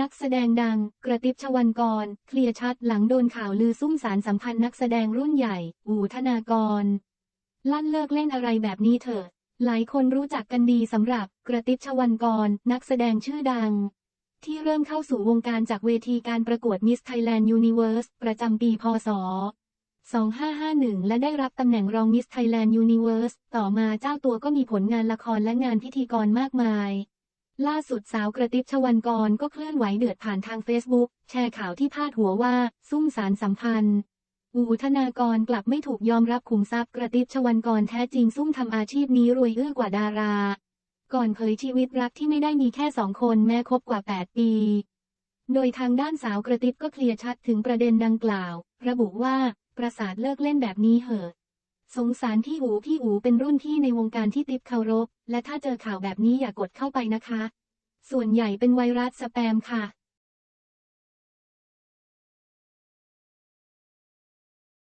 นักแสดงดัง กระติบชวันกร เคลียร์ชัดหลังโดนข่าวลือซุ่มสารสัมพันธ์นักแสดงรุ่นใหญ่ อู่ธนากร ลั่นเลิกเล่นอะไรแบบนี้เถอะ หลายคนรู้จักกันดีสำหรับ กระติบชวันกร นักแสดงชื่อดัง ที่เริ่มเข้าสู่วงการจากเวทีการประกวด Miss Thailand Universe ประจำปีพศ2551 และได้รับตำแหน่งรอง Miss Thailand Universe ต่อมาเจ้าตัวก็มีผลงานละครและงานพิธีกรมากมาย ล่าสุดสาวกระติบชวันกรก็เคลื่อนไหวเดือดผ่านทางเฟซบุ๊กแชร์ข่าวที่พาดหัวว่า ซุ่มสารสัมพันธ์ อูธนากรกลับไม่ถูกยอมรับขุมทรัพย์กระติบชวันกรแท้จริงซุ่มทำอาชีพนี้รวยเอื้อกว่าดารา ก่อนเผยชีวิตรักที่ไม่ได้มีแค่สองคนแม้คบกว่า 8 ปี โดยทางด้านสาวกระติบก็เคลียร์ชัดถึงประเด็นดังกล่าว ระบุว่า ประสาทเลิกเล่นแบบนี้เหอะ สงสารพี่อูพี่อูเป็นรุ่นพี่ในวงการที่ติ๊บเคารพ และถ้าเจอข่าวแบบนี้อย่ากดเข้าไปนะคะ ส่วนใหญ่เป็นไวรัสสแปมค่ะ